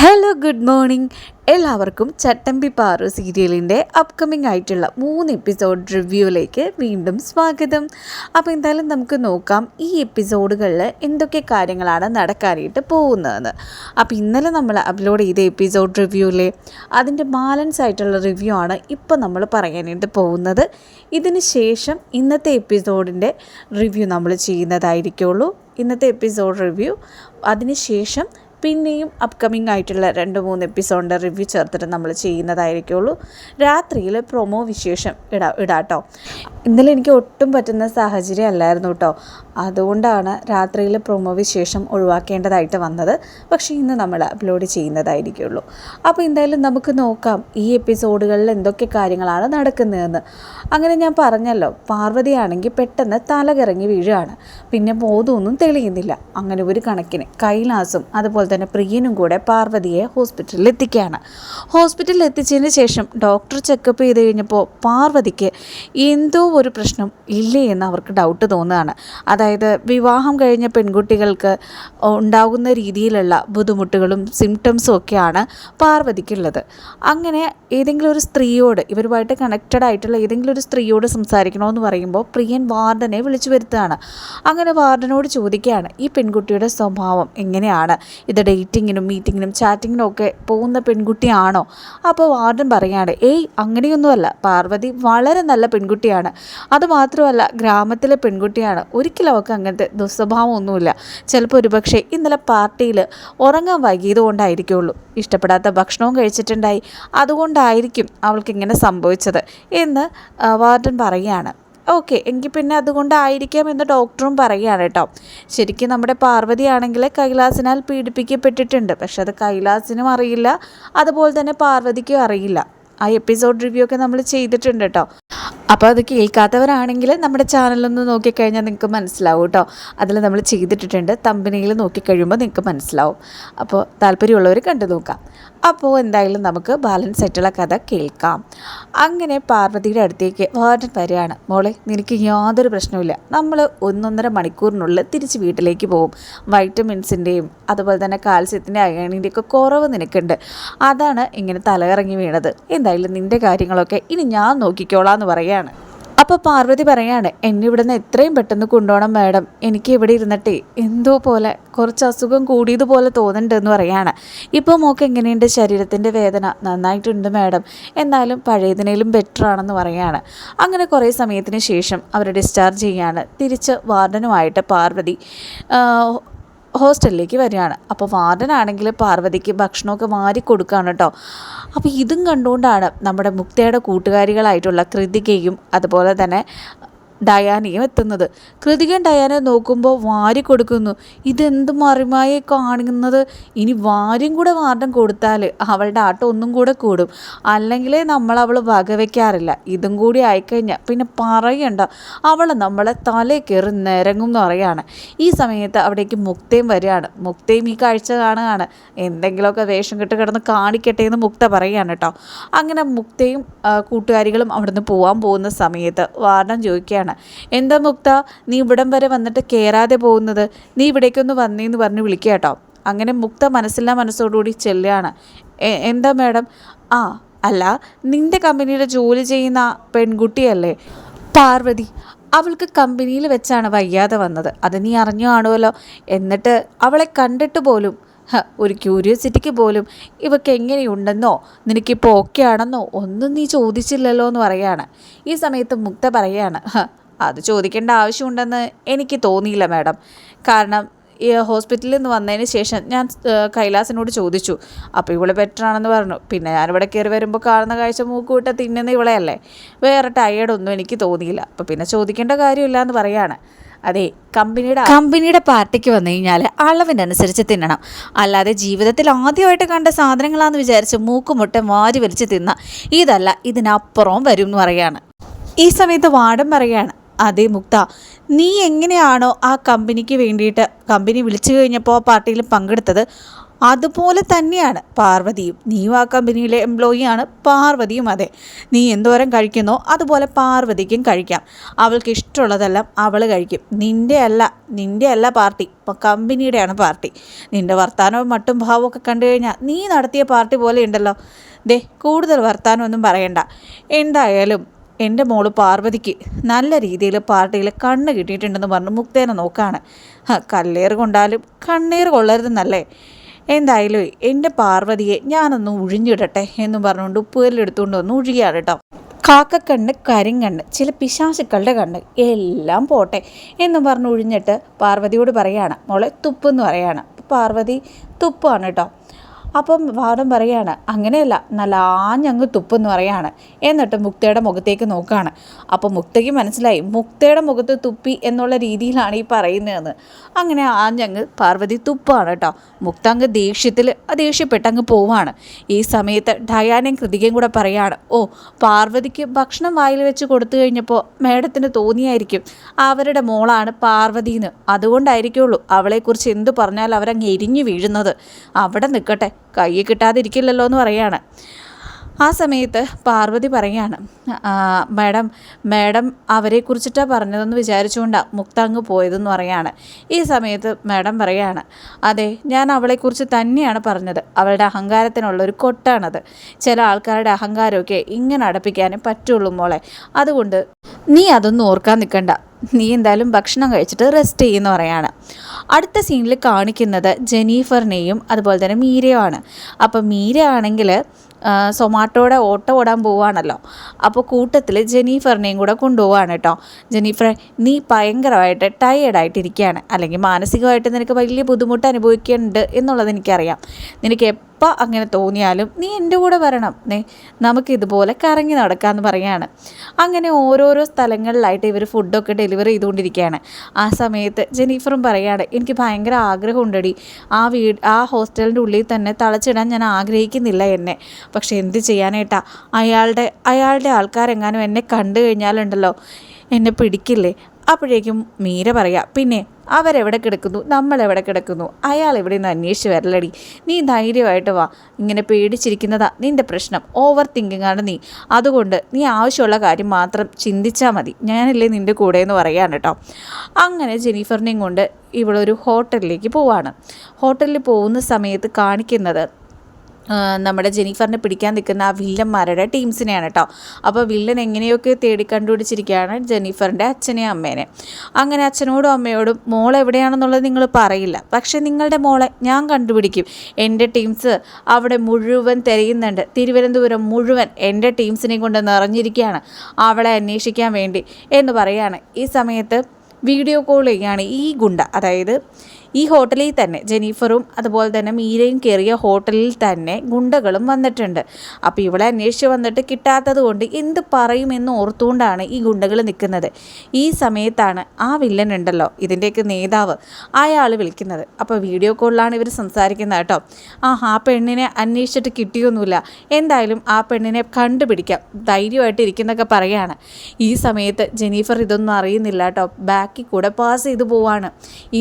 Hello good morning എല്ലാവർക്കും ചട്ടമ്പി പാറു സീരിയലിന്റെ upcoming ആയിട്ടുള്ള മൂന്ന് എപ്പിസോഡ് റിവ്യൂയിലേക്ക് വീണ്ടും സ്വാഗതം. അപ്പോൾ എന്തായാലും നമുക്ക് നോക്കാം ഈ എപ്പിസോഡുകളിൽ എന്തൊക്കെ കാര്യങ്ങളാണ് നടക്കാനായിട്ട് പോകുന്നതെന്ന് അപ്പോൾ ഇന്നലെ നമ്മൾ അപ്ലോഡ് ചെയ്ത എപ്പിസോഡ് റിവ്യൂവിലെ അതിന്റെ ബാലൻസ് ആയിട്ടുള്ള റിവ്യൂ ആണ് ഇപ്പോൾ നമ്മൾ പറയാനായിട്ട് പോകുന്നത്. ഇതിന് ശേഷം ഇന്നത്തെ എപ്പിസോഡിന്റെ റിവ്യൂ നമ്മൾ ചെയ്യുന്നതായിരിക്കുള്ളൂ. ഇന്നത്തെ എപ്പിസോഡ് റിവ്യൂ അതിന് ശേഷം പിന്നെയും അപ്കമിങ് ആയിട്ടുള്ള രണ്ട് മൂന്ന് എപ്പിസോഡിന്റെ റിവ്യൂ ചേർത്തിട്ട് നമ്മൾ ചെയ്യുന്നതായിരിക്കുള്ളൂ. രാത്രിയിൽ പ്രൊമോ വിശേഷം ഇടാ ഇടാട്ടോ. ഇന്നലെ എനിക്ക് ഒട്ടും പറ്റുന്ന സാഹചര്യം അല്ലായിരുന്നു കേട്ടോ. അതുകൊണ്ടാണ് രാത്രിയിൽ പ്രൊമോ വിശേഷം ഒഴിവാക്കേണ്ടതായിട്ട് വന്നത്. പക്ഷേ ഇന്ന് നമ്മൾ അപ്ലോഡ് ചെയ്യുന്നതായിരിക്കുള്ളൂ. അപ്പോൾ എന്തായാലും നമുക്ക് നോക്കാം ഈ എപ്പിസോഡുകളിൽ എന്തൊക്കെ കാര്യങ്ങളാണ് നടക്കുന്നതെന്ന്. അങ്ങനെ ഞാൻ പറഞ്ഞല്ലോ പാർവതിയാണെങ്കിൽ പെട്ടെന്ന് തലകറങ്ങി വീഴുകയാണ്. പിന്നെ ബോധമൊന്നും തെളിയുന്നില്ല. അങ്ങനെ ഒരു കണക്കിന് കൈലാസും അതുപോലെ തന്നെ പ്രിയനും കൂടെ പാർവതിയെ ഹോസ്പിറ്റലിൽ എത്തിക്കുകയാണ്. ഹോസ്പിറ്റലിൽ എത്തിച്ചതിന് ശേഷം ഡോക്ടർ ചെക്കപ്പ് ചെയ്ത് കഴിഞ്ഞപ്പോൾ പാർവതിക്ക് എന്തോ ഒരു പ്രശ്നം ഇല്ലേ എന്ന് അവർക്ക് ഡൗട്ട് തോന്നുകയാണ്. അതായത് വിവാഹം കഴിഞ്ഞ പെൺകുട്ടികൾക്ക് ഉണ്ടാകുന്ന രീതിയിലുള്ള ബുദ്ധിമുട്ടുകളും സിംറ്റംസും ഒക്കെയാണ് പാർവതിക്കുള്ളത്. അങ്ങനെ ഏതെങ്കിലും ഒരു സ്ത്രീയോട് ഇവരുമായിട്ട് കണക്റ്റഡ് ആയിട്ടുള്ള ഏതെങ്കിലും ഒരു സ്ത്രീയോട് സംസാരിക്കണമെന്ന് പറയുമ്പോൾ പ്രിയൻ വാർഡനെ വിളിച്ചു വരുത്തുകയാണ്. അങ്ങനെ വാർഡനോട് ചോദിക്കുകയാണ് ഈ പെൺകുട്ടിയുടെ സ്വഭാവം എങ്ങനെയാണ്? ഇത് ഡേറ്റിങ്ങിനും മീറ്റിങ്ങിനും ചാറ്റിങ്ങിനും ഒക്കെ പോകുന്ന പെൺകുട്ടിയാണോ? അപ്പോൾ വാർഡൻ പറയാണ് ഏയ് അങ്ങനെയൊന്നുമല്ല. പാർവതി വളരെ നല്ല പെൺകുട്ടിയാണ്. അതുമാത്രമല്ല ഗ്രാമത്തിലെ പെൺകുട്ടിയാണ്. ഒരിക്കലും അവൾക്ക് അങ്ങനത്തെ ദുസ്വഭാവമൊന്നുമില്ല. ചിലപ്പോൾ ഒരുപക്ഷെ ഇന്നലെ പാർട്ടിയിൽ ഉറങ്ങാൻ വൈകിയത് കൊണ്ടായിരിക്കുള്ളൂ ഇഷ്ടപ്പെടാത്ത ഭക്ഷണവും കഴിച്ചിട്ടുണ്ടായി. അതുകൊണ്ടായിരിക്കും അവൾക്ക് ഇങ്ങനെ സംഭവിച്ചത് എന്ന് വാർഡൻ പറയുകയാണ്. ഓക്കെ എങ്കിൽ പിന്നെ അതുകൊണ്ടായിരിക്കാം എന്ന് ഡോക്ടറും പറയുകയാണ് കേട്ടോ. ശരിക്കും നമ്മുടെ പാർവതിയാണെങ്കിൽ കൈലാസിനാൽ പീഡിപ്പിക്കപ്പെട്ടിട്ടുണ്ട്. പക്ഷെ അത് കൈലാസിനും അറിയില്ല അതുപോലെ തന്നെ പാർവതിക്കും അറിയില്ല. ആ എപ്പിസോഡ് റിവ്യൂ ഒക്കെ നമ്മൾ ചെയ്തിട്ടുണ്ട് കേട്ടോ. അപ്പോൾ അത് കേൾക്കാത്തവരാണെങ്കിൽ നമ്മുടെ ചാനലൊന്ന് നോക്കിക്കഴിഞ്ഞാൽ നിങ്ങൾക്ക് മനസ്സിലാവും കേട്ടോ. അതിൽ നമ്മൾ ചെയ്തിട്ടിട്ടുണ്ട് തമ്പനിയിൽ നോക്കിക്കഴിയുമ്പോൾ നിങ്ങൾക്ക് മനസ്സിലാവും. അപ്പോൾ താല്പര്യമുള്ളവർ കണ്ടു നോക്കാം. അപ്പോൾ എന്തായാലും നമുക്ക് ബാലൻസ് സെറ്റുള്ള കഥ കേൾക്കാം. അങ്ങനെ പാർവതിയുടെ അടുത്തേക്ക് വാർഡൻ വരികയാണ്. മോളെ നിനക്ക് യാതൊരു പ്രശ്നവുമില്ല. നമ്മൾ ഒന്നൊന്നര മണിക്കൂറിനുള്ളിൽ തിരിച്ച് വീട്ടിലേക്ക് പോകും. വൈറ്റമിൻസിന്റെയും അതുപോലെ തന്നെ കാൽസ്യത്തിന്റെ അയണിന്റെ ഒക്കെ കുറവ് നിനക്കുണ്ട്. അതാണ് ഇങ്ങനെ തലകറങ്ങി വീണത്. എന്തായാലും നിന്റെ കാര്യങ്ങളൊക്കെ ഇനി ഞാൻ നോക്കിക്കോളാം എന്ന് പറയാണ് അപ്പോൾ പാർവതി പറയാണ് എന്നെ ഇവിടുന്ന് എത്രയും പെട്ടെന്ന് കൊണ്ടുപോകണം മാഡം. എനിക്ക് ഇവിടെ ഇരുന്നിട്ടേ എന്തോ പോലെ കുറച്ച് അസുഖം കൂടിയതുപോലെ തോന്നുന്നുണ്ടെന്ന് പറയാണ്. ഇപ്പോൾ മോക്ക് എങ്ങനെയുണ്ട് ശരീരത്തിന്റെ വേദന? നന്നായിട്ടുണ്ട് മാഡം. എന്നാലും പഴയതിനേലും ബെറ്റർ ആണെന്ന് പറയാണ്. അങ്ങനെ കുറേ സമയത്തിന് ശേഷം അവരെ ഡിസ്ചാർജ് ചെയ്യാണ്. തിരിച്ച് വാർഡനുമായിട്ട് പാർവതി ഹോസ്റ്റലിലേക്ക് വരികയാണ്. അപ്പോൾ വാർഡനാണെങ്കിൽ പാർവതിക്ക് ഭക്ഷണമൊക്കെ മാറി കൊടുക്കുകയാണ് കേട്ടോ. അപ്പോൾ ഇതും കണ്ടുകൊണ്ടാണ് നമ്മുടെ മുക്തയുടെ കൂട്ടുകാരികളായിട്ടുള്ള കൃതികയും അതുപോലെ തന്നെ ഡയാനയും എത്തുന്നത്. കൃതികൻ ഡയാന നോക്കുമ്പോൾ വാരി കൊടുക്കുന്നു. ഇതെന്ത് മറിമായി കാണുന്നത്? ഇനി വാരിയും കൂടെ വാർഡം കൊടുത്താൽ അവളുടെ ആട്ടം ഒന്നും കൂടെ കൂടും. അല്ലെങ്കിൽ നമ്മൾ അവൾ വകവയ്ക്കാറില്ല ഇതും കൂടി ആയിക്കഴിഞ്ഞാൽ പിന്നെ പറയണ്ട. അവൾ നമ്മളെ തലേ കയറി നിരങ്ങും എന്ന് പറയാണ്. ഈ സമയത്ത് അവിടേക്ക് മുക്തയും വരികയാണ്. മുക്തയും ഈ കാഴ്ച കാണുകയാണ്. എന്തെങ്കിലുമൊക്കെ വേഷം കെട്ട് കിടന്ന് കാണിക്കട്ടെ എന്ന് മുക്ത പറയുകയാണ് കേട്ടോ. അങ്ങനെ മുക്തയും കൂട്ടുകാരികളും അവിടുന്ന് പോകാൻ പോകുന്ന സമയത്ത് വാർഡൻ ചോദിക്കുകയാണ്. എന്താ മുക്ത നീ ഇവിടം വരെ വന്നിട്ട് കയറാതെ പോകുന്നത്? നീ ഇവിടേക്കൊന്ന് വന്നേന്ന് പറഞ്ഞ് വിളിക്കുക കേട്ടോ. അങ്ങനെ മുക്ത മനസ്സില്ലാ മനസ്സോടുകൂടി ചെല്ലുകയാണ്. "എ- എന്താ മാഡം? ആ അല്ല നിന്റെ കമ്പനിയിൽ ജോലി ചെയ്യുന്ന പെൺകുട്ടിയല്ലേ? പാർവതി അവൾക്ക് കമ്പനിയിൽ വെച്ചാണ് വയ്യാതെ വന്നത്. അത് നീ അറിഞ്ഞു കാണുമല്ലോ എന്നിട്ട് അവളെ കണ്ടിട്ട് പോലും ഒരു ക്യൂരിയോസിറ്റിക്ക് പോലും ഇവക്ക് എങ്ങനെയുണ്ടെന്നോ നിനക്കിപ്പോൾ ഓക്കെ ആണെന്നോ ഒന്നും നീ ചോദിച്ചില്ലല്ലോ എന്ന് പറയാണ്. ഈ സമയത്ത് മുക്ത പറയാണ് അത് ചോദിക്കേണ്ട ആവശ്യമുണ്ടെന്ന് എനിക്ക് തോന്നിയില്ല മാഡം. കാരണം ഈ ഹോസ്പിറ്റലിൽ നിന്ന് വന്നതിന് ശേഷം ഞാൻ കൈലാസിനോട് ചോദിച്ചു. അപ്പോൾ ഇവൾ ബെറ്റർ ആണെന്ന് പറഞ്ഞു. പിന്നെ ഞാനിവിടെ കയറി വരുമ്പോൾ കാണുന്ന കാഴ്ച മൂക്കുവിട്ട തിന്നുന്ന ഇവളെയല്ലേ? വേറെ ടയേർഡൊന്നും എനിക്ക് തോന്നിയില്ല. അപ്പോൾ പിന്നെ ചോദിക്കേണ്ട കാര്യമില്ല എന്ന് പറയാണ്. അതെ കമ്പനിയുടെ കമ്പനിയുടെ പാർട്ടിക്ക് വന്നു കഴിഞ്ഞാൽ അളവിനനുസരിച്ച് തിന്നണം. അല്ലാതെ ജീവിതത്തിൽ ആദ്യമായിട്ട് കണ്ട സാധനങ്ങളാണെന്ന് വിചാരിച്ച് മൂക്കുമുട്ട മാരി വലിച്ച് തിന്ന ഇതല്ല ഇതിനപ്പുറവും വരും എന്ന് പറയാണ് ഈ സമയത്ത് വാടം പറയാണ് അതെ മുക്ത നീ എങ്ങനെയാണോ ആ കമ്പനിക്ക് വേണ്ടിയിട്ട് കമ്പനി വിളിച്ചു കഴിഞ്ഞപ്പോൾ ആ പാർട്ടിയിൽ പങ്കെടുത്തത് അതുപോലെ തന്നെയാണ് പാർവതിയും. നീയും ആ കമ്പനിയിലെ എംപ്ലോയിയാണ് പാർവതിയും അതെ. നീ എന്തോരം കഴിക്കുന്നോ അതുപോലെ പാർവതിക്കും കഴിക്കാം. അവൾക്ക് ഇഷ്ടമുള്ളതെല്ലാം അവൾ കഴിക്കും. നിന്റെ അല്ല നിന്റെ അല്ല പാർട്ടി. ഇപ്പം കമ്പനിയുടെയാണ് പാർട്ടി. നിന്റെ വർത്തമാനവും മട്ടും ഭാവവും ഒക്കെ കണ്ടു കഴിഞ്ഞാൽ നീ നടത്തിയ പാർട്ടി പോലെ ഉണ്ടല്ലോ. ദേ കൂടുതൽ വർത്തമാനമൊന്നും പറയണ്ട. എന്തായാലും എന്റെ മോൾ പാർവതിക്ക് നല്ല രീതിയിൽ പാർട്ടിയിൽ കണ്ണ് കിട്ടിയിട്ടുണ്ടെന്ന് പറഞ്ഞ് മുക്തേനെ നോക്കാണ്. കല്ലേറ് കൊണ്ടാലും കണ്ണീർ കൊള്ളരുതെന്നല്ലേ? എന്തായാലും എന്റെ പാർവതിയെ ഞാനൊന്ന് ഉഴിഞ്ഞിടട്ടെ എന്ന് പറഞ്ഞുകൊണ്ട് ഉപ്പുകല്ലെടുത്തുകൊണ്ട് വന്ന് ഒഴുകിയാണ് കേട്ടോ. കാക്കക്കണ്ണ് കരിങ്കണ്ണ് ചില പിശാശുക്കളുടെ കണ്ണ് എല്ലാം പോട്ടെ എന്ന് പറഞ്ഞ് ഉഴിഞ്ഞിട്ട് പാർവതിയോട് പറയാണ്. മോളെ തുപ്പെന്ന് പറയാണ്. പാർവതി തുപ്പാണ് കേട്ടോ. അപ്പം വാദം പറയാണ് അങ്ങനെയല്ല നല്ല ആഞ്ഞങ്ങ് തുപ്പെന്ന് പറയാണ്. എന്നിട്ട് മുക്തയുടെ മുഖത്തേക്ക് നോക്കുകയാണ് അപ്പം മുക്തയ്ക്ക് മനസ്സിലായി മുക്തയുടെ മുഖത്ത് തുപ്പി എന്നുള്ള രീതിയിലാണ് ഈ പറയുന്നതെന്ന്. അങ്ങനെ ആഞ്ഞങ്ങ് പാർവതി തുപ്പാണ് കേട്ടോ. മുക്ത അങ്ങ് ദേഷ്യത്തിൽ ദേഷ്യപ്പെട്ട് അങ്ങ് പോവാണ്. ഈ സമയത്ത് ഡയാനയും കൃതികയും കൂടെ പറയാണ് ഓ പാർവതിക്ക് ഭക്ഷണം വായിൽ വെച്ച് കൊടുത്തു കഴിഞ്ഞപ്പോൾ മേഡത്തിന് തോന്നിയായിരിക്കും. അവരുടെ മോളാണ് പാർവതി എന്ന് അതുകൊണ്ടായിരിക്കുള്ളൂ അവളെക്കുറിച്ച് എന്ത് പറഞ്ഞാൽ അവരങ്ങ് എരിഞ്ഞു വീഴുന്നത്. അവിടെ നിൽക്കട്ടെ കയ്യിൽ കിട്ടാതിരിക്കില്ലല്ലോ എന്ന് പറയാണ്. ആ സമയത്ത് പാർവതി പറയാണ് മാഡം മാഡം അവരെ കുറിച്ചിട്ടാണ് പറഞ്ഞതെന്ന് വിചാരിച്ചുകൊണ്ടാണ് മുക്ത അങ്ങ് പോയതെന്ന് പറയാണ്. ഈ സമയത്ത് മാഡം പറയാണ് അതെ ഞാൻ അവളെക്കുറിച്ച് തന്നെയാണ് പറഞ്ഞത്. അവളുടെ അഹങ്കാരത്തിനുള്ള ഒരു കൊട്ടാണത്. ചില ആൾക്കാരുടെ അഹങ്കാരമൊക്കെ ഇങ്ങനെ അടപ്പിക്കാനേ പറ്റുള്ളൂ മോളെ. അതുകൊണ്ട് നീ അതൊന്നും ഓർക്കാൻ നിൽക്കണ്ട നീ എന്തായാലും ഭക്ഷണം കഴിച്ചിട്ട് റെസ്റ്റ് ചെയ്യുന്ന പറയാണ്. അടുത്ത സീനിൽ കാണിക്കുന്നത് ജെനീഫറിനെയും അതുപോലെ തന്നെ മീരയുമാണ്. അപ്പോൾ മീര ആണെങ്കിൽ സൊമാറ്റോയുടെ ഓട്ടോ ഓടാൻ പോവുകയാണല്ലോ അപ്പോൾ കൂട്ടത്തിൽ ജെനീഫറിനെയും കൂടെ കൊണ്ടുപോവാണ് കേട്ടോ ജെനീഫർ നീ ഭയങ്കരമായിട്ട് ടയേർഡായിട്ടിരിക്കുകയാണ് അല്ലെങ്കിൽ മാനസികമായിട്ട് നിനക്ക് വലിയ ബുദ്ധിമുട്ട് അനുഭവിക്കുന്നുണ്ട് എന്നുള്ളത് എനിക്കറിയാം. നിനക്ക് എപ്പോൾ അങ്ങനെ തോന്നിയാലും നീ എന്റെ കൂടെ വരണം. നേ നമുക്കിതുപോലെ കറങ്ങി നടക്കാമെന്ന് പറയാണ്. അങ്ങനെ ഓരോരോ സ്ഥലങ്ങളിലായിട്ട് ഇവർ ഫുഡൊക്കെ ഡെലിവറി ചെയ്തുകൊണ്ടിരിക്കുകയാണ്. ആ സമയത്ത് ജെനീഫറും പറയാണ് എനിക്ക് ഭയങ്കര ആഗ്രഹമുണ്ടടി. ആ വീട് ആ ഹോസ്റ്റലിന്റെ ഉള്ളിൽ തന്നെ തളച്ചിടാൻ ഞാൻ ആഗ്രഹിക്കുന്നില്ല എന്നെ. പക്ഷെ എന്ത് ചെയ്യാനായിട്ടാ അയാളുടെ അയാളുടെ ആൾക്കാരെങ്ങാനും എന്നെ കണ്ടു കഴിഞ്ഞാലുണ്ടല്ലോ എന്നെ പിടിക്കില്ലേ? അപ്പോഴേക്കും മീര പറയാം പിന്നെ അവരെവിടെ കിടക്കുന്നു? നമ്മൾ എവിടെ കിടക്കുന്നു? അയാൾ എവിടെ നിന്ന് അന്വേഷിച്ച് വരലടി. നീ ധൈര്യമായിട്ട് വാ. ഇങ്ങനെ പേടിച്ചിരിക്കുന്നതാ നിന്റെ പ്രശ്നം. ഓവർ തിങ്കിങ് ആണ് നീ. അതുകൊണ്ട് നീ ആവശ്യമുള്ള കാര്യം മാത്രം ചിന്തിച്ചാൽ മതി. ഞാനല്ലേ നിന്റെ കൂടെ എന്ന് പറയാൻ കേട്ടോ. അങ്ങനെ ജെനിഫറിനെയും കൊണ്ട് ഇവളൊരു ഹോട്ടലിലേക്ക് പോവാണ്. ഹോട്ടലിൽ പോകുന്ന സമയത്ത് കാണിക്കുന്നത് നമ്മുടെ ജെനിഫറിനെ പിടിക്കാൻ നിൽക്കുന്ന ആ വില്ലന്മാരുടെ ടീംസിനെയാണ് കേട്ടോ അപ്പോൾ വില്ലൻ എങ്ങനെയൊക്കെ തേടി കണ്ടുപിടിച്ചിരിക്കുകയാണ് ജെനിഫറിന്റെ അച്ഛനെയും അമ്മേനെ അങ്ങനെ അച്ഛനോടും അമ്മയോടും മോൾ എവിടെയാണെന്നുള്ളത് നിങ്ങൾ പറയില്ല. പക്ഷേ നിങ്ങളുടെ മോളെ ഞാൻ കണ്ടുപിടിക്കും. എന്റെ ടീംസ് അവിടെ മുഴുവൻ തിരയുന്നുണ്ട്. തിരുവനന്തപുരം മുഴുവൻ എന്റെ ടീംസിനെയും കൊണ്ട് നിറഞ്ഞിരിക്കുകയാണ്. അവളെ അന്വേഷിക്കാൻ വേണ്ടി. എന്ന് പറയാണ് ഈ സമയത്ത് വീഡിയോ കോൾ ചെയ്യുകയാണ് ഈ ഗുണ്ട. അതായത് ഈ ഹോട്ടലിൽ തന്നെ ജെനീഫറും അതുപോലെ തന്നെ മീരയും കയറിയ ഹോട്ടലിൽ തന്നെ ഗുണ്ടകളും വന്നിട്ടുണ്ട്. അപ്പോൾ ഇവളെ അന്വേഷിച്ച് വന്നിട്ട് കിട്ടാത്തത് കൊണ്ട് എന്ത് പറയുമെന്ന് ഓർത്തുകൊണ്ടാണ് ഈ ഗുണ്ടകൾ നിൽക്കുന്നത്. ഈ സമയത്താണ് ആ വില്ലൻ ഉണ്ടല്ലോ ഇതിന്റെയൊക്കെ നേതാവ് അയാൾ വിളിക്കുന്നത്. അപ്പോൾ വീഡിയോ കോളിലാണ് ഇവർ സംസാരിക്കുന്നത് കേട്ടോ. ആ ആ പെണ്ണിനെ അന്വേഷിച്ചിട്ട് കിട്ടിയൊന്നുമില്ല. എന്തായാലും ആ പെണ്ണിനെ കണ്ടുപിടിക്കാം. ധൈര്യമായിട്ട് ഇരിക്കുന്നൊക്കെ പറയാണ്. ഈ സമയത്ത് ജെനീഫർ ഇതൊന്നും അറിയുന്നില്ല കേട്ടോ. ബാക്കിൽ കൂടെ പാസ് ചെയ്തു പോവാണ്.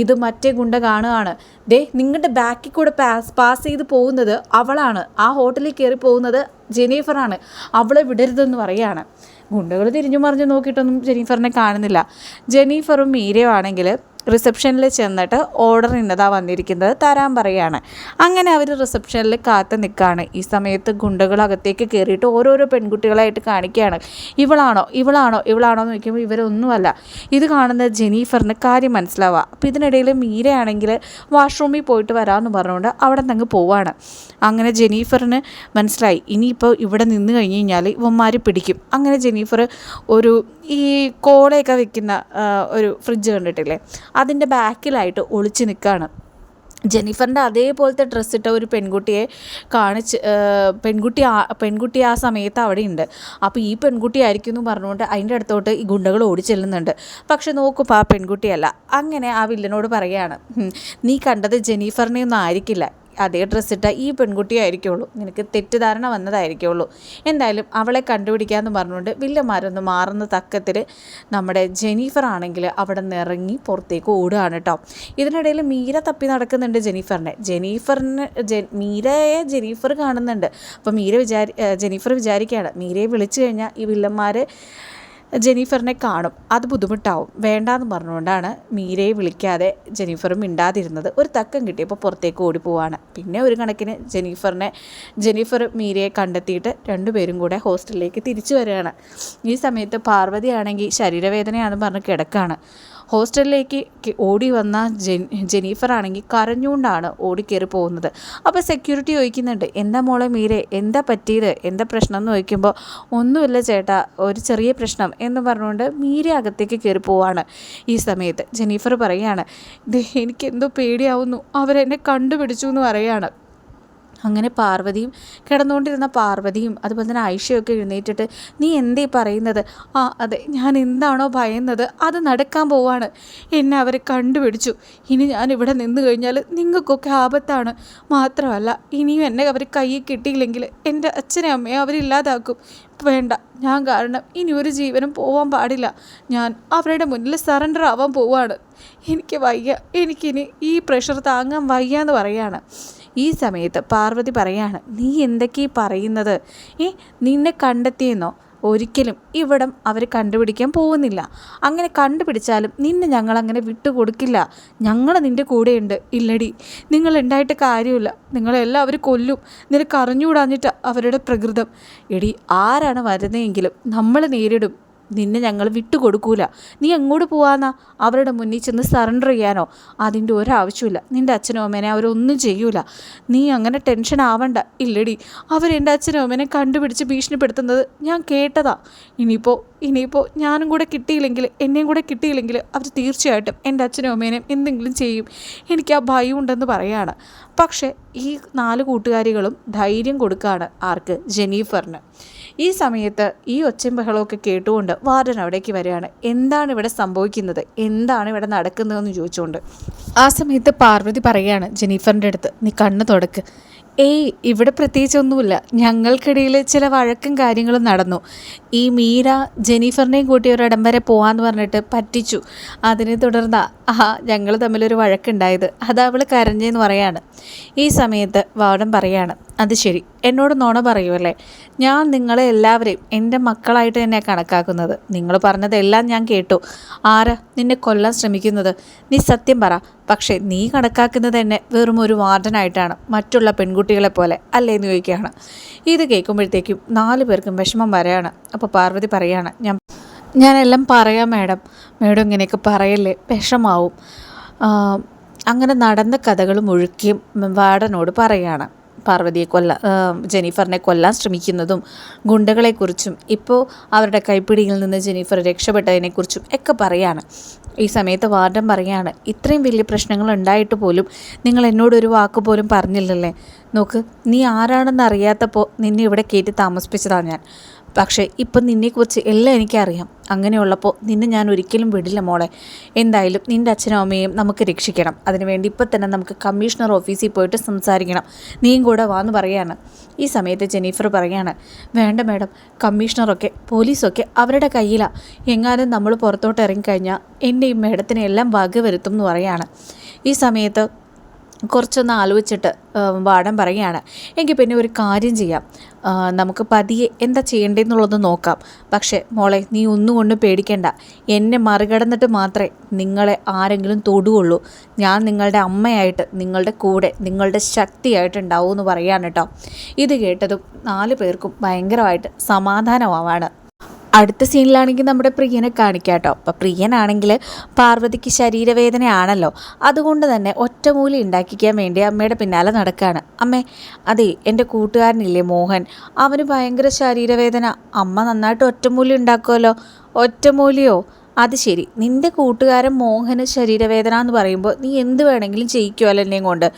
ഇത് മറ്റേ ഗുണ്ട കാണുകയാണ്. ദേ നിങ്ങളുടെ ബാക്കിൽ കൂടെ പാസ് പാസ് ചെയ്ത് പോകുന്നത് അവളാണ്. ആ ഹോട്ടലിൽ കയറി പോകുന്നത് ജെനീഫറാണ്. അവളെ വിടരുതെന്ന് പറയാണ്. ഗുണ്ടകൾ തിരിഞ്ഞു മറിഞ്ഞു നോക്കിയിട്ടൊന്നും ജെനീഫറിനെ കാണുന്നില്ല. ജെനീഫറും മീരയും ആണെങ്കിൽ റിസപ്ഷനിൽ ചെന്നിട്ട് ഓർഡർ ഇന്നതാ വന്നിരിക്കുന്നത്. തരാൻ പറയുകയാണ് അങ്ങനെ അവർ റിസപ്ഷനിൽ കാത്തു നിൽക്കുകയാണ് ഈ സമയത്ത് ഗുണ്ടകൾ അകത്തേക്ക് കയറിയിട്ട് ഓരോരോ പെൺകുട്ടികളായിട്ട് കാണിക്കുകയാണ്. ഇവളാണോ? ഇവളാണോ? ഇവളാണോ എന്ന് ചോദിക്കുമ്പോൾ ഇവരൊന്നുമല്ല. ഇത് കാണുന്ന ജെനീഫറിന് കാര്യം മനസ്സിലാവുക. അപ്പോൾ ഇതിനിടയിൽ മീരയാണെങ്കിൽ വാഷ്റൂമിൽ പോയിട്ട് വരാമെന്ന് പറഞ്ഞുകൊണ്ട് അവിടെ നിന്ന് പോവാണ്. അങ്ങനെ ജെനീഫറിന് മനസ്സിലായി. ഇനിയിപ്പോൾ ഇവിടെ നിന്ന് കഴിഞ്ഞ് കഴിഞ്ഞാൽ ഇവന്മാർ പിടിക്കും. അങ്ങനെ ജെനീഫർ ഒരു ഈ കോടയൊക്കെ വെക്കുന്ന ഒരു ഫ്രിഡ്ജ് കണ്ടിട്ടില്ലേ? അതിന്റെ ബാക്കിലായിട്ട് ഒളിച്ച് നിൽക്കുകയാണ് ജെനിഫറിന്റെ അതേപോലത്തെ ഡ്രസ്സ് ഇട്ട ഒരു പെൺകുട്ടിയെ കാണിച്ച് പെൺകുട്ടി ആ പെൺകുട്ടി ആ സമയത്ത് അവിടെ ഉണ്ട് അപ്പോൾ ഈ പെൺകുട്ടി ആയിരിക്കും എന്ന് പറഞ്ഞുകൊണ്ട് അതിന്റെ അടുത്തോട്ട് ഈ ഗുണ്ടകൾ ഓടി ചെല്ലുന്നുണ്ട്. പക്ഷേ നോക്കുമ്പോൾ ആ പെൺകുട്ടിയല്ല. അങ്ങനെ ആ വില്ലനോട് പറയുകയാണ് നീ കണ്ടത് ജെനീഫറിനെ ഒന്നും ആയിരിക്കില്ല. അതേ ഡ്രസ്സ് ഇട്ട ഈ പെൺകുട്ടിയായിരിക്കുള്ളൂ നിനക്ക് തെറ്റിദ്ധാരണ വന്നതായിരിക്കുള്ളൂ. എന്തായാലും അവളെ കണ്ടുപിടിക്കാമെന്ന് പറഞ്ഞുകൊണ്ട് വില്ലന്മാരൊന്ന് മാറുന്ന തക്കത്തിൽ നമ്മുടെ ജെനീഫർ ആണെങ്കിൽ അവിടെ നിന്ന് ഇറങ്ങി പുറത്തേക്ക് ഓടുകയാണ് കേട്ടോ ഇതിനിടയിൽ മീര തപ്പി നടക്കുന്നുണ്ട് ജെനീഫറിനെ. ജെനീഫറിന് മീരയെ ജെനീഫർ കാണുന്നുണ്ട്. അപ്പോൾ മീര വിചാരി ജെനീഫർ വിചാരിക്കുകയാണ്. മീരയെ വിളിച്ചു കഴിഞ്ഞാൽ ഈ വില്ലന്മാർ ജെനീഫറിനെ കാണും. അത് ബുദ്ധിമുട്ടാവും. വേണ്ടാന്ന് പറഞ്ഞുകൊണ്ടാണ് മീരയെ വിളിക്കാതെ ജെനീഫറും മിണ്ടാതിരുന്നത്. ഒരു തക്കം കിട്ടിയപ്പോൾ പുറത്തേക്ക് ഓടിപ്പോവാണ് പിന്നെ ഒരു കണക്കിന് ജെനീഫറിനെ ജെനീഫർ മീരയെ കണ്ടെത്തിയിട്ട് രണ്ടുപേരും കൂടെ ഹോസ്റ്റലിലേക്ക് തിരിച്ചു വരികയാണ്. ഈ സമയത്ത് പാർവതിയാണെങ്കിൽ ശരീരവേദനയാണെന്ന് പറഞ്ഞ് കിടക്കാണ്. ഹോസ്റ്റലിലേക്ക് ഓടി വന്ന ജെനീഫർ ആണെങ്കിൽ കരഞ്ഞുകൊണ്ടാണ് ഓടിക്കേറി പോകുന്നത്. അപ്പോൾ സെക്യൂരിറ്റി ചോദിക്കുന്നുണ്ട് എന്താ മോളെ മീരെ എന്താ പറ്റിയത്? എന്താ പ്രശ്നം? എന്ന് ചോദിക്കുമ്പോൾ ഒന്നുമില്ല ചേട്ടാ ഒരു ചെറിയ പ്രശ്നം എന്ന് പറഞ്ഞുകൊണ്ട് മീര അകത്തേക്ക് കയറി പോവാണ് ഈ സമയത്ത്. ജെനീഫർ പറയുകയാണ് എനിക്ക് എന്തോ പേടിയാവുന്നു. അവരെന്നെ കണ്ടുപിടിച്ചു എന്ന് പറയുകയാണ്. അങ്ങനെ പാർവതിയും കിടന്നുകൊണ്ടിരുന്ന പാർവതിയും അതുപോലെ തന്നെ ഐഷയൊക്കെ എഴുന്നേറ്റിട്ട് നീ എന്തേ പറയുന്നത്? ആ അതെ ഞാൻ എന്താണോ ഭയന്നത് അത് നടക്കാൻ പോവാണ്. എന്നെ അവർ കണ്ടുപിടിച്ചു. ഇനി ഞാൻ ഇവിടെ നിന്ന് കഴിഞ്ഞാൽ നിങ്ങൾക്കൊക്കെ ആപത്താണ്. മാത്രമല്ല ഇനിയും എന്നെ അവർ കയ്യിൽ കിട്ടിയില്ലെങ്കിൽ എന്റെ അച്ഛനെ അമ്മയെ അവരില്ലാതാക്കും വേണ്ട ഞാൻ കാരണം ഇനി ഒരു ജീവനും പോവാൻ പാടില്ല. ഞാൻ അവരുടെ മുന്നിൽ സറണ്ടർ ആവാൻ പോവാണ്. എനിക്ക് വയ്യ എനിക്കിനി ഈ പ്രഷർ താങ്ങാൻ വയ്യ എന്ന് പറയാണ്. ഈ സമയത്ത് പാർവതി പറയാണ് നീ എന്തൊക്കെയാ പറയുന്നത്? ഏ നിന്നെ കണ്ടെത്തിയെന്നോ? ഒരിക്കലും ഇവിടം അവർ കണ്ടുപിടിക്കാൻ പോകുന്നില്ല. അങ്ങനെ കണ്ടുപിടിച്ചാലും നിന്നെ ഞങ്ങളങ്ങനെ വിട്ടുകൊടുക്കില്ല. ഞങ്ങൾ നിന്റെ കൂടെയുണ്ട്. ഇല്ലടി നിങ്ങൾ ഉണ്ടായിട്ട് കാര്യമില്ല. നിങ്ങളെല്ലാം അവർ കൊല്ലും. നിനക്ക് അറിഞ്ഞുകൂടാഞ്ഞിട്ട് അവരുടെ പ്രകൃതം. എടി ആരാണ് വരുന്നതെങ്കിലും നമ്മൾ നേരിടും. നിന്നെ ഞങ്ങൾ വിട്ടുകൊടുക്കൂല. നീ എങ്ങോട്ട് പോവാന്നാ? അവരുടെ മുന്നിൽ ചെന്ന് സറണ്ടർ ചെയ്യാനോ? അതിന്റെ ഒരാവശ്യമില്ല നിന്റെ അച്ഛനും അമ്മേനെ അവരൊന്നും ചെയ്യൂല. നീ അങ്ങനെ ടെൻഷൻ ആവണ്ട. ഇല്ലടി. അവരെന്റെ അച്ഛനും അമ്മേനെ കണ്ടുപിടിച്ച് ഭീഷണിപ്പെടുത്തുന്നത് ഞാൻ കേട്ടതാ. ഇനിയിപ്പോൾ ഇനിയിപ്പോൾ ഞാനും കൂടെ കിട്ടിയില്ലെങ്കിൽ എന്നെയും കൂടെ കിട്ടിയില്ലെങ്കിൽ അവർ തീർച്ചയായിട്ടും എന്റെ അച്ഛനും അമ്മേനെയും എന്തെങ്കിലും ചെയ്യും. എനിക്ക് ആ ഭയം ഉണ്ടെന്ന് പറയാണ്. പക്ഷേ ഈ നാല് കൂട്ടുകാരികളും ധൈര്യം കൊടുക്കുകയാണ് ആർക്ക്? ജെനീഫറിന്. ഈ സമയത്ത് ഈ ഒച്ചയും ബഹളമൊക്കെ കേട്ടുകൊണ്ട് വാർഡൻ അവിടേക്ക് വരികയാണ്. എന്താണ് ഇവിടെ സംഭവിക്കുന്നത്? എന്താണ് ഇവിടെ നടക്കുന്നതെന്ന് ചോദിച്ചുകൊണ്ട്. ആ സമയത്ത് പാർവതി പറയുകയാണ് ജെനീഫറിന്റെ അടുത്ത് നീ കണ്ണ് തുടക്ക്. ഏയ് ഇവിടെ പ്രത്യേകിച്ചൊന്നുമില്ല. ഞങ്ങൾക്കിടയിൽ ചില വഴക്കും കാര്യങ്ങളും നടന്നു. ഈ മീര ജെനീഫറിനെയും കൂട്ടി ഒരിടം വരെ പോകാമെന്ന് പറഞ്ഞിട്ട് പറ്റിച്ചു. അതിനെ തുടർന്ന് ആ ഞങ്ങൾ തമ്മിലൊരു വഴക്കുണ്ടായത്. അത് അവൾ കരഞ്ഞെന്ന് പറയാണ്. ഈ സമയത്ത് വാർഡൻ പറയാണ് അത് ശരി. എന്നോട് നോണ പറയുമല്ലേ ഞാൻ നിങ്ങളെ എല്ലാവരെയും എന്റെ മക്കളായിട്ട് തന്നെ കണക്കാക്കുന്നത്. നിങ്ങൾ പറഞ്ഞതെല്ലാം ഞാൻ കേട്ടു. ആരാ നിന്നെ കൊല്ലാൻ ശ്രമിക്കുന്നത്? നീ സത്യം പറ. പക്ഷേ നീ കണക്കാക്കുന്നത് തന്നെ വെറും ഒരു വാർഡനായിട്ടാണ് മറ്റുള്ള പെൺകുട്ടികളെ പോലെ അല്ലേ എന്ന് ചോദിക്കുകയാണ്. ഇത് കേൾക്കുമ്പോഴത്തേക്കും നാല് പേർക്കും വിഷമം വരെയാണ് അപ്പോൾ പാർവതി പറയാണ് ഞാൻ ഞാനെല്ലാം പറയാം മാഡം. മാഡം ഇങ്ങനെയൊക്കെ പറയല്ലേ? വിഷമാവും. അങ്ങനെ നടന്ന കഥകൾ മുഴുക്കിയും വാർഡനോട് പറയാണ്. പാർവതിയെ കൊല്ല ജെനിഫറിനെ കൊല്ലാൻ ശ്രമിക്കുന്നതും ഗുണ്ടകളെക്കുറിച്ചും ഇപ്പോൾ അവരുടെ കൈപ്പിടിയിൽ നിന്ന് ജെനിഫർ രക്ഷപ്പെട്ടതിനെക്കുറിച്ചും ഒക്കെ പറയാണ്. ഈ സമയത്ത് വാർഡൻ പറയാണ് ഇത്രയും വലിയ പ്രശ്നങ്ങൾ ഉണ്ടായിട്ട് പോലും നിങ്ങൾ എന്നോട് ഒരു വാക്ക് പോലും പറഞ്ഞില്ലല്ലേ? നോക്ക് നീ ആരാണെന്ന് അറിയാത്തപ്പോൾ നിന്നെ ഇവിടെ കയറ്റി താമസിപ്പിച്ചതാണ് ഞാൻ. പക്ഷേ ഇപ്പം നിന്നെക്കുറിച്ച് എല്ലാം എനിക്കറിയാം. അങ്ങനെയുള്ളപ്പോൾ നിന്നെ ഞാൻ ഒരിക്കലും വിടില്ല മോളെ. എന്തായാലും നിന്റെ അച്ഛനും അമ്മയും നമുക്ക് രക്ഷിക്കണം. അതിനുവേണ്ടി ഇപ്പം തന്നെ നമുക്ക് കമ്മീഷണർ ഓഫീസിൽ പോയിട്ട് സംസാരിക്കണം. നീയും കൂടെ വാന്ന് പറയാണ്. ഈ സമയത്ത് ജെനീഫർ പറയാണ് വേണ്ട മാഡം കമ്മീഷണറൊക്കെ പോലീസൊക്കെ അവരുടെ കയ്യിലാണ് എങ്ങാനും നമ്മൾ പുറത്തോട്ട് ഇറങ്ങിക്കഴിഞ്ഞാൽ എന്റെയും മേഡത്തിനെ എല്ലാം വകവരുത്തും എന്ന് പറയാണ്. ഈ സമയത്ത് കുറച്ചൊന്ന് ആലോചിച്ചിട്ട് വാടൻ പറയുകയാണ്. എങ്കിൽ പിന്നെ ഒരു കാര്യം ചെയ്യാം. നമുക്ക് പതിയെ എന്താ ചെയ്യേണ്ടതെന്നുള്ളത് നോക്കാം. പക്ഷേ മോളെ നീ ഒന്നും കൊണ്ടും പേടിക്കേണ്ട. എന്നെ മറികടന്നിട്ട് മാത്രമേ നിങ്ങളെ ആരെങ്കിലും തൊടുകയുള്ളൂ. ഞാൻ നിങ്ങളുടെ അമ്മയായിട്ട് നിങ്ങളുടെ കൂടെ നിങ്ങളുടെ ശക്തിയായിട്ട് ഉണ്ടാവും എന്ന് പറയാൻ കേട്ടോ. ഇത് കേട്ടതും നാല് പേർക്കും ഭയങ്കരമായിട്ട് സമാധാനമാവാണ്. അടുത്ത സീനിലാണെങ്കിൽ നമ്മുടെ പ്രിയനെ കാണിക്കാം കേട്ടോ അപ്പം പ്രിയനാണെങ്കിൽ പാർവതിക്ക് ശരീരവേദനയാണല്ലോ. അതുകൊണ്ട് തന്നെ ഒറ്റമൂലി ഉണ്ടാക്കിക്കാൻ വേണ്ടി അമ്മയുടെ പിന്നാലെ നടക്കുകയാണ് അമ്മേ അതെ എന്റെ കൂട്ടുകാരനില്ലേ മോഹൻ? അവന് ഭയങ്കര ശരീരവേദന. അമ്മ നന്നായിട്ട് ഒറ്റമൂലി ഉണ്ടാക്കുമല്ലോ ഒറ്റമൂലിയോ? അത് ശരി. നിന്റെ കൂട്ടുകാരൻ മോഹന് ശരീരവേദന എന്ന് പറയുമ്പോൾ നീ എന്ത് വേണമെങ്കിലും ചെയ്യിക്കുമല്ലോ എന്നെയും കൊണ്ട്?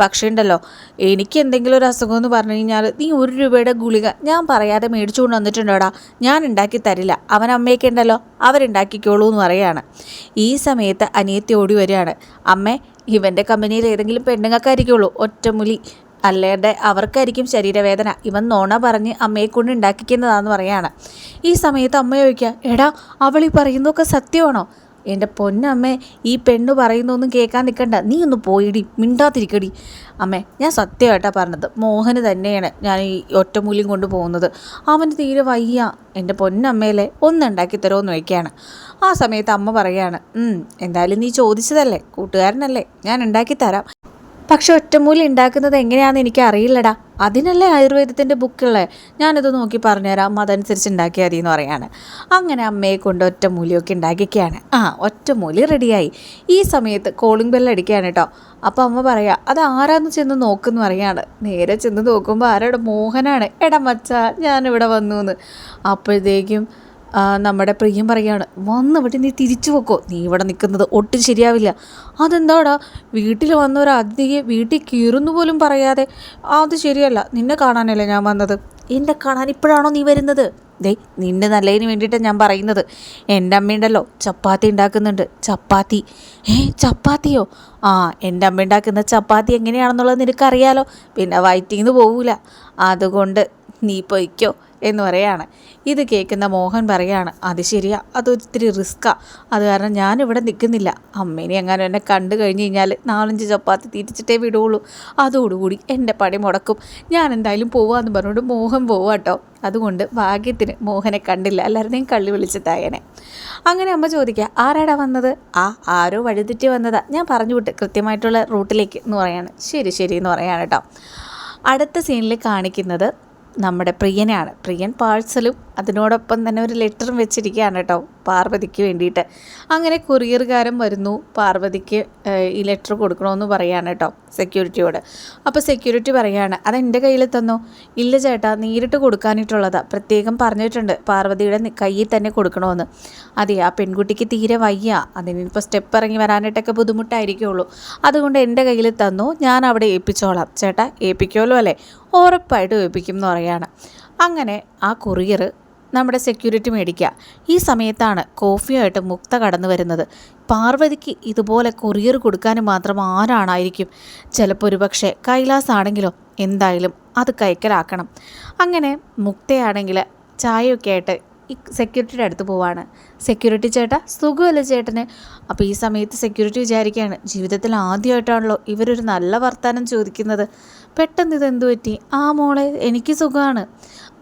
പക്ഷേ ഉണ്ടല്ലോ എനിക്ക് എന്തെങ്കിലും ഒരു അസുഖം എന്ന് പറഞ്ഞു കഴിഞ്ഞാൽ നീ ഒരു രൂപയുടെ ഗുളിക ഞാൻ പറയാതെ മേടിച്ചുകൊണ്ട് വന്നിട്ടുണ്ടോടാ? ഞാൻ ഉണ്ടാക്കി തരില്ല. അവൻ അമ്മയൊക്കെ ഉണ്ടല്ലോ അവരുണ്ടാക്കിക്കോളൂ എന്ന് പറയാണ് ഈ സമയത്ത് അനിയത്തി ഓടി വരികയാണ്. അമ്മേ ഇവന്റെ കമ്പനിയിൽ ഏതെങ്കിലും പെണ്ണുങ്ങൾക്കായിരിക്കുള്ളൂ ഒറ്റമുലി. അല്ലാതെ അവർക്കായിരിക്കും ശരീരവേദന. ഇവൻ നോണ പറഞ്ഞ് അമ്മയെ കൊണ്ട് ഉണ്ടാക്കിക്കുന്നതാന്ന് പറയാണ്. ഈ സമയത്ത് അമ്മ ചോദിക്കുക എടാ അവൾ ഈ പറയുന്നതൊക്കെ സത്യമാണോ? എന്റെ പൊന്നമ്മേ ഈ പെണ്ണ് പറയുന്നൊന്നും കേൾക്കാൻ നിൽക്കണ്ട. നീ ഒന്ന് പോയിടി മിണ്ടാതിരിക്കടി. അമ്മേ ഞാൻ സത്യമായിട്ടാണ് പറഞ്ഞത്. മോഹന് തന്നെയാണ് ഞാൻ ഈ ഒറ്റമൂല്യം കൊണ്ട് പോകുന്നത്. അവന് തീരെ വയ്യ. എന്റെ പൊന്നമ്മയിലെ ഒന്ന് ഉണ്ടാക്കി തരുമോ വയ്ക്കുകയാണ് ആ സമയത്ത് അമ്മ പറയാണ് എന്തായാലും നീ ചോദിച്ചതല്ലേ? കൂട്ടുകാരനല്ലേ? ഞാൻ ഉണ്ടാക്കി തരാം. പക്ഷെ ഒറ്റമൂലി ഉണ്ടാക്കുന്നത് എങ്ങനെയാണെന്ന് എനിക്ക് അറിയില്ലടാ. അതിനല്ലേ ആയുർവേദത്തിന്റെ ബുക്കുള്ളത് ഞാനത് നോക്കി പറഞ്ഞുതരാം. അതനുസരിച്ച് ഉണ്ടാക്കിയാൽ മതി എന്ന് പറയാണ്. അങ്ങനെ അമ്മയെ കൊണ്ട് ഒറ്റമൂലിയൊക്കെ ഉണ്ടാക്കിയൊക്കെയാണ് ആ ഒറ്റമൂലി റെഡിയായി. ഈ സമയത്ത് കോളിംഗ് ബെല്ല് അടിക്കുകയാണ് കേട്ടോ. അപ്പോൾ അമ്മ പറയാ അത് ആരാന്ന് ചെന്ന് നോക്കുന്നു? പറയാണ്. നേരെ ചെന്ന് നോക്കുമ്പോൾ ആരോട് മോഹനാണ്. എടാ മച്ച ഞാനിവിടെ വന്നു എന്ന് അപ്പോഴത്തേക്കും നമ്മുടെ പ്രിയം പറയാണ് വന്നിവിടെ നീ തിരിച്ചു വെക്കോ നീ ഇവിടെ നിൽക്കുന്നത് ഒട്ടും ശരിയാവില്ല. അതെന്താടാ വീട്ടിൽ വന്ന ഒരു അതിഥിയെ വീട്ടിൽ കീറുന്നു പോലും പറയാതെ അത് ശരിയല്ല നിന്നെ കാണാനല്ലേ ഞാൻ വന്നത്? എന്നെ കാണാൻ ഇപ്പോഴാണോ നീ വരുന്നത്? ദേ നിന്റെ നല്ലതിന് വേണ്ടിയിട്ടാണ് ഞാൻ പറയുന്നത്. എന്റെ അമ്മയുണ്ടല്ലോ ചപ്പാത്തി ഉണ്ടാക്കുന്നുണ്ട്. ചപ്പാത്തി. ഏ ചപ്പാത്തിയോ? ആ എന്റെ അമ്മ ഉണ്ടാക്കുന്ന ചപ്പാത്തി എങ്ങനെയാണെന്നുള്ളത് നിനക്കറിയാലോ പിന്നെ വയറ്റിന്ന് പോവില്ല അതുകൊണ്ട് നീ പൊയ്ക്കോ. എന്ന് പറയാണ്. ഇത് കേൾക്കുന്ന മോഹൻ പറയാണ് അത് ശരിയാ അതൊത്തിരി റിസ്ക്കാ. അത് കാരണം ഞാനിവിടെ നിൽക്കുന്നില്ല. അമ്മേനെ എങ്ങനെ എന്നെ കണ്ടു കഴിഞ്ഞ് കഴിഞ്ഞാൽ നാലഞ്ച് ചപ്പാത്തി തീറ്റിച്ചിട്ടേ വിടുള്ളൂ. അതോടുകൂടി എന്റെ പണി മുടക്കും. ഞാൻ എന്തായാലും പോവാന്ന് പറഞ്ഞുകൊണ്ട് മോഹൻ പോവാട്ടോ അതുകൊണ്ട് ഭാഗ്യത്തിന് മോഹനെ കണ്ടില്ല. എല്ലാവരുടെയും കള്ളി വിളിച്ചിട്ടായനെ അങ്ങനെ അമ്മ ചോദിക്കുക ആരാടാ വന്നത്? ആ ആരോ വഴിതെറ്റി വന്നതാ. ഞാൻ പറഞ്ഞു വിട്ട് കൃത്യമായിട്ടുള്ള റൂട്ടിലേക്ക് എന്ന് പറയാണ്. ശരി ശരി എന്ന് പറയാണ് കേട്ടോ അടുത്ത സീനിൽ കാണിക്കുന്നത് നമ്മുടെ പ്രിയനാണ് പ്രിയൻ പാഴ്സലും അതിനോടൊപ്പം തന്നെ ഒരു ലെറ്ററും വെച്ചിരിക്കുകയാണ് കേട്ടോ പാർവതിക്ക് വേണ്ടിയിട്ട്. അങ്ങനെ കൊറിയർകാരൻ വരുന്നു പാർവതിക്ക് ഈ ലെറ്റർ കൊടുക്കണമെന്ന് പറയാണ് കേട്ടോ സെക്യൂരിറ്റിയോട് അപ്പോൾ സെക്യൂരിറ്റി പറയാണ് അത് എന്റെ കയ്യിൽ തന്നോ? ഇല്ല ചേട്ടാ നേരിട്ട് കൊടുക്കാനായിട്ടുള്ളതാ. പ്രത്യേകം പറഞ്ഞിട്ടുണ്ട് പാർവതിയുടെ കയ്യിൽ തന്നെ കൊടുക്കണമെന്ന് അതെ ആ പെൺകുട്ടിക്ക് തീരെ വയ്യ. അതിനിപ്പോൾ സ്റ്റെപ്പ് ഇറങ്ങി വരാനായിട്ടൊക്കെ ബുദ്ധിമുട്ടായിരിക്കുള്ളൂ. അതുകൊണ്ട് എന്റെ കയ്യിൽ തന്നു ഞാൻ അവിടെ ഏൽപ്പിച്ചോളാം. ചേട്ടാ ഏൽപ്പിക്കുമല്ലോ അല്ലേ? ഉറപ്പായിട്ട് ഏൽപ്പിക്കും എന്ന് പറയാണ്. അങ്ങനെ ആ കൊറിയർ നമ്മുടെ സെക്യൂരിറ്റി മേടിക്കുക. ഈ സമയത്താണ് കോഫിയായിട്ട് മുക്ത കടന്നു വരുന്നത്. പാർവതിക്ക് ഇതുപോലെ കൊറിയർ കൊടുക്കാനും മാത്രം ആരാണായിരിക്കും? ചിലപ്പോൾ ഒരുപക്ഷെ കൈലാസ് ആണെങ്കിലോ എന്തായാലും അത് കൈക്കലാക്കണം. അങ്ങനെ മുക്തയാണെങ്കിൽ ചായയൊക്കെ ആയിട്ട് ഈ സെക്യൂരിറ്റിയുടെ അടുത്ത് പോവാണ്. സെക്യൂരിറ്റി ചേട്ടാ സുഖമല്ലേ ചേട്ടന്? അപ്പോൾ ഈ സമയത്ത് സെക്യൂരിറ്റി വിചാരിക്കുകയാണ് ജീവിതത്തിൽ ആദ്യമായിട്ടാണല്ലോ ഇവരൊരു നല്ല വർത്തമാനം ചോദിക്കുന്നത്. പെട്ടെന്ന് ഇതെന്തു പറ്റി? ആ മോളെ എനിക്ക് സുഖമാണ്.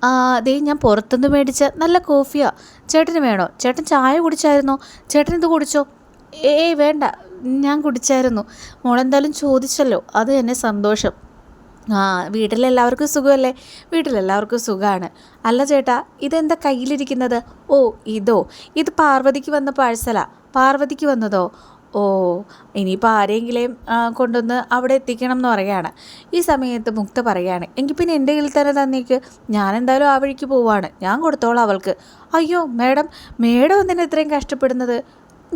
അതേ ഞാൻ പുറത്തുനിന്ന് മേടിച്ച നല്ല കോഫിയാ. ചേട്ടന് വേണോ? ചേട്ടൻ ചായ കുടിച്ചായിരുന്നോ? ചേട്ടൻ ഇത് കുടിച്ചോ? ഏയ് വേണ്ട. ഞാൻ കുടിച്ചായിരുന്നു. മോളെന്തായാലും ചോദിച്ചല്ലോ. അത് എന്നെ സന്തോഷം. ആ വീട്ടിലെല്ലാവർക്കും സുഖമല്ലേ? വീട്ടിലെല്ലാവർക്കും സുഖമാണ് അല്ല ചേട്ടാ ഇതെന്താ കയ്യിലിരിക്കുന്നത്? ഓ ഇതോ. ഇത് പാർവതിക്ക് വന്ന പാഴ്സലാ പാർവതിക്ക് വന്നതോ? ഓ ഇനിയിപ്പോൾ ആരെങ്കിലും കൊണ്ടുവന്ന് അവിടെ എത്തിക്കണം എന്ന് പറയാണ് ഈ സമയത്ത് മുക്ത പറയാണ് എങ്കിൽ പിന്നെ എന്റെ കയ്യിൽ തന്നെ തന്നേക്ക്. ഞാൻ എന്തായാലും ആ വഴിക്ക് പോവാണ്. ഞാൻ കൊടുത്തോളാം അവൾക്ക്. അയ്യോ മേഡം മേഡം എന്തിനാ ഇത്രയും കഷ്ടപ്പെടുന്നത്?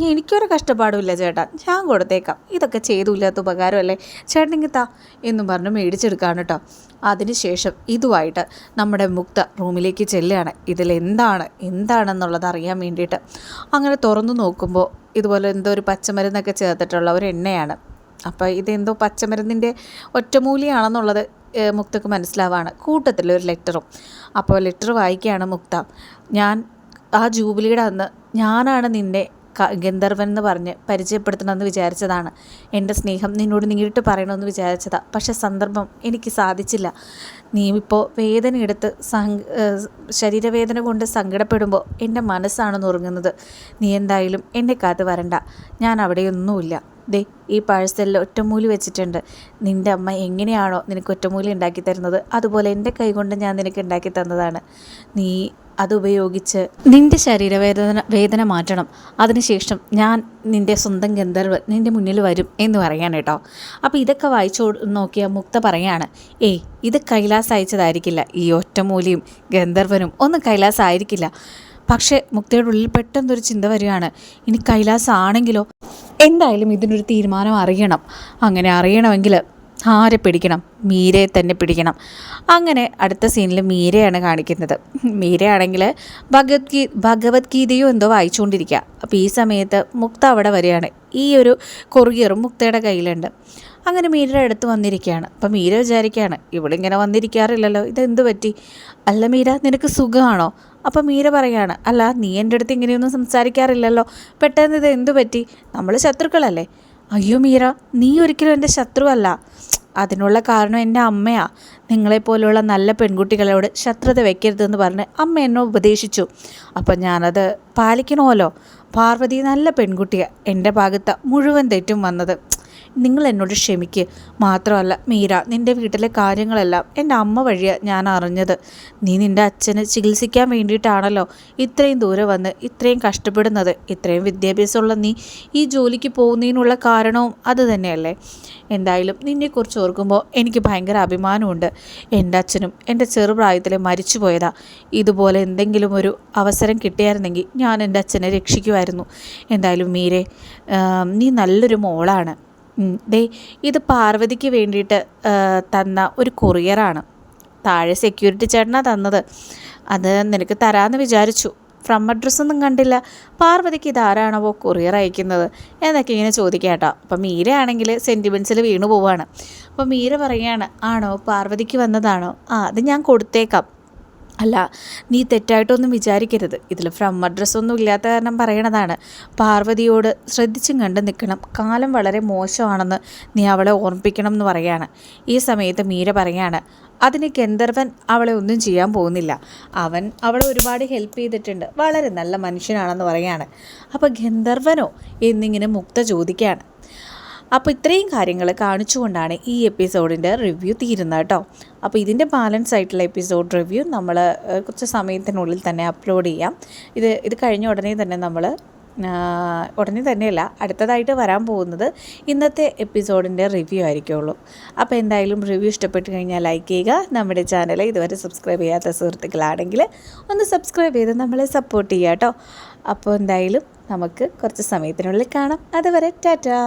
എനിക്കൊരു കഷ്ടപ്പാടുമില്ല ചേട്ടാ. ഞാൻ കൊടുത്തേക്കാം. ഇതൊക്കെ ചെയ്തില്ലാത്ത ഉപകാരമല്ലേ? ചേട്ടനെങ്കിൽ താ എന്നും പറഞ്ഞ് മേടിച്ചെടുക്കാണ് കേട്ടോ. അതിനുശേഷം ഇതുമായിട്ട് നമ്മുടെ മുക്ത റൂമിലേക്ക് ചെല്ലുകയാണ്. ഇതിലെന്താണ് എന്താണെന്നുള്ളത് അറിയാൻ വേണ്ടിയിട്ട്. അങ്ങനെ തുറന്നു നോക്കുമ്പോൾ ഇതുപോലെ എന്തോ ഒരു പച്ചമരുന്നൊക്കെ ചേർത്തിട്ടുള്ള ഒരു എണ്ണയാണ്. അപ്പോൾ ഇതെന്തോ പച്ചമരുന്നിന്റെ ഒറ്റമൂലിയാണെന്നുള്ളത് മുക്തക്ക് മനസ്സിലാവാണ്. കൂട്ടത്തിൽ ഒരു ലെറ്ററും. അപ്പോൾ ലെറ്റർ വായിക്കുകയാണ് മുക്ത. ഞാൻ ആ ജൂബിലിയുടെ അന്ന് ഞാനാണ് നിന്നെ ഗന്ധർവൻ എന്ന് പറഞ്ഞ് പരിചയപ്പെടുത്തണമെന്ന് വിചാരിച്ചതാണ്. എന്റെ സ്നേഹം നിന്നോട് നേരിട്ട് പറയണമെന്ന് വിചാരിച്ചതാണ് പക്ഷേ സന്ദർഭം എനിക്ക് സാധിച്ചില്ല. നീ ഇപ്പോൾ വേദന എടുത്ത് ശരീരവേദന കൊണ്ട് സങ്കടപ്പെടുമ്പോൾ എന്റെ മനസ്സാണ് നുറുങ്ങുന്നത് നീ എന്തായാലും എന്നെ കാത്ത് വരണ്ട. ഞാൻ അവിടെയൊന്നുമില്ല. ദേ ഈ പാഴ്സലിൽ ഒറ്റമൂലി വെച്ചിട്ടുണ്ട്. നിന്റെ അമ്മ എങ്ങനെയാണോ നിനക്ക് ഒറ്റമൂലി ഉണ്ടാക്കി തരുന്നത്? അതുപോലെ എന്റെ കൈകൊണ്ട് ഞാൻ നിനക്ക് ഉണ്ടാക്കി തന്നതാണ്. നീ അതുപയോഗിച്ച് നിന്റെ ശരീരവേദന വേദന മാറ്റണം. അതിനുശേഷം ഞാൻ നിന്റെ സ്വന്തം ഗന്ധർവ് നിന്റെ മുന്നിൽ വരും എന്ന് പറയാൻ കേട്ടോ. അപ്പോൾ ഇതൊക്കെ വായിച്ചു നോക്കിയ മുക്ത പറയാണ് ഏയ് ഇത് കൈലാസ് അയച്ചതായിരിക്കില്ല. ഈ ഒറ്റമൂലിയും ഗന്ധർവനും ഒന്നും കൈലാസ് ആയിരിക്കില്ല. പക്ഷേ മുക്തയുടെ ഉള്ളിൽ പെട്ടെന്നൊരു ചിന്ത വരികയാണ് ഇനി കൈലാസ് ആണെങ്കിലോ? എന്തായാലും ഇതിനൊരു തീരുമാനം അറിയണം. അങ്ങനെ അറിയണമെങ്കിൽ ആരെ പിടിക്കണം? മീരയെ തന്നെ പിടിക്കണം. അങ്ങനെ അടുത്ത സീനിൽ മീരയാണ് കാണിക്കുന്നത്. മീരയാണെങ്കിൽ ഭഗവത്ഗീ ഭഗവത്ഗീതയോ എന്തോ വായിച്ചുകൊണ്ടിരിക്കുക അപ്പോൾ ഈ സമയത്ത് മുക്ത അവിടെ വരികയാണ്. ഈ ഒരു കൊറിയറും മുക്തയുടെ കയ്യിലുണ്ട്. അങ്ങനെ മീരയുടെ അടുത്ത് വന്നിരിക്കുകയാണ് അപ്പം മീര വിചാരിക്കുകയാണ് ഇവളിങ്ങനെ വന്നിരിക്കാറില്ലല്ലോ. ഇതെന്ത് പറ്റി? അല്ല മീര നിനക്ക് സുഖമാണോ അപ്പം മീര പറയാണ് അല്ല നീ എന്റെ അടുത്ത് ഇങ്ങനെയൊന്നും സംസാരിക്കാറില്ലല്ലോ. പെട്ടെന്ന് ഇത് എന്തു പറ്റി? നമ്മൾ ശത്രുക്കളല്ലേ? അയ്യോ മീര നീ ഒരിക്കലും എന്റെ ശത്രുവല്ല. അതിനുള്ള കാരണം എന്റെ അമ്മയാ. നിങ്ങളെപ്പോലുള്ള നല്ല പെൺകുട്ടികളോട് ശത്രുത വെക്കരുതെന്ന് പറഞ്ഞ് അമ്മ എന്നെ ഉപദേശിച്ചു. അപ്പം ഞാനത് പാലിക്കണമല്ലോ. പാർവതി നല്ല പെൺകുട്ടിയാണ് എന്റെ ഭാഗത്ത് മുഴുവൻ തെറ്റും വന്നത്. നിങ്ങൾ എന്നോട് ക്ഷമിക്ക്. മാത്രമല്ല മീര നിന്റെ വീട്ടിലെ കാര്യങ്ങളെല്ലാം എന്റെ അമ്മ വഴിയാണ് ഞാൻ അറിഞ്ഞത്. നീ നിന്റെ അച്ഛനെ ചികിത്സിക്കാൻ വേണ്ടിയിട്ടാണല്ലോ ഇത്രയും ദൂരെ വന്ന് ഇത്രയും കഷ്ടപ്പെടുന്നത്. ഇത്രയും വിദ്യാഭ്യാസമുള്ള നീ ഈ ജോലിക്ക് പോകുന്നതിനുള്ള കാരണവും അത് തന്നെയല്ലേ? എന്തായാലും നിന്നെക്കുറിച്ച് ഓർക്കുമ്പോൾ എനിക്ക് ഭയങ്കര അഭിമാനമുണ്ട്. എന്റെ അച്ഛനും എന്റെ ചെറുപ്രായത്തിൽ മരിച്ചു പോയതാ ഇതുപോലെ എന്തെങ്കിലും ഒരു അവസരം കിട്ടിയായിരുന്നെങ്കിൽ ഞാൻ എന്റെ അച്ഛനെ രക്ഷിക്കുമായിരുന്നു. എന്തായാലും മീരെ നീ നല്ലൊരു മോളാണ്. ദേ ഇത് പാർവതിക്ക് വേണ്ടിയിട്ട് തന്ന ഒരു കൊറിയറാണ്. താഴെ സെക്യൂരിറ്റി ചേട്ടനാണ് തന്നത്. അത് നിനക്ക് തരാമെന്ന് വിചാരിച്ചു. ഫ്രം അഡ്രസ്സൊന്നും കണ്ടില്ല. പാർവതിക്ക് ഇതാരാണോ കൊറിയർ അയക്കുന്നത്? എന്നൊക്കെ ഇങ്ങനെ ചോദിക്കാം കേട്ടോ അപ്പം മീരയാണെങ്കിൽ സെന്റിമെൻസിൽ വീണു പോവാണ്. അപ്പം മീര പറയുകയാണ് ആണോ? പാർവതിക്ക് വന്നതാണോ? ആ അത് ഞാൻ കൊടുത്തേക്കാം. അല്ല നീ തെറ്റായിട്ടൊന്നും വിചാരിക്കരുത്. ഇതിൽ ഫ്രം അഡ്രസ് ഒന്നും ഇല്ലാത്ത കാരണം പറയണതാണ്. പാർവതിയോട് ശ്രദ്ധിച്ചും കണ്ട് നിൽക്കണം. കാലം വളരെ മോശമാണെന്ന് നീ അവളെ ഓർമ്മിപ്പിക്കണം എന്ന് പറയാണ്. ഈ സമയത്ത് മീര പറയാണ് അതിന് ഗന്ധർവൻ അവളെ ഒന്നും ചെയ്യാൻ പോകുന്നില്ല. അവൻ അവളെ ഒരുപാട് ഹെൽപ്പ് ചെയ്തിട്ടുണ്ട്. വളരെ നല്ല മനുഷ്യനാണെന്ന് പറയാണ്. അപ്പോൾ ഗന്ധർവനോ എന്നിങ്ങനെ മുക്ത ചോദിക്കുകയാണ്. അപ്പോൾ ഇത്രയും കാര്യങ്ങൾ കാണിച്ചുകൊണ്ടാണ് ഈ എപ്പിസോഡിന്റെ റിവ്യൂ തീരുന്നത് കേട്ടോ. അപ്പോൾ ഇതിന്റെ ബാലൻസ് ആയിട്ടുള്ള എപ്പിസോഡ് റിവ്യൂ നമ്മൾ കുറച്ച് സമയത്തിനുള്ളിൽ തന്നെ അപ്ലോഡ് ചെയ്യാം. ഇത് ഇത് കഴിഞ്ഞ ഉടനെ തന്നെ നമ്മൾ ഉടനെ തന്നെയല്ല അടുത്തതായിട്ട് വരാൻ പോകുന്നത് ഇന്നത്തെ എപ്പിസോഡിന്റെ റിവ്യൂ ആയിരിക്കുള്ളൂ. അപ്പോൾ എന്തായാലും റിവ്യൂ ഇഷ്ടപ്പെട്ട് കഴിഞ്ഞാൽ ലൈക്ക് ചെയ്യുക. നമ്മുടെ ചാനൽ ഇതുവരെ സബ്സ്ക്രൈബ് ചെയ്യാത്ത സുഹൃത്തുക്കളാണെങ്കിൽ ഒന്ന് സബ്സ്ക്രൈബ് ചെയ്ത് നമ്മളെ സപ്പോർട്ട് ചെയ്യുക കേട്ടോ. അപ്പോൾ എന്തായാലും നമുക്ക് കുറച്ച് സമയത്തിനുള്ളിൽ കാണാം. അതുവരെ ടാറ്റാ.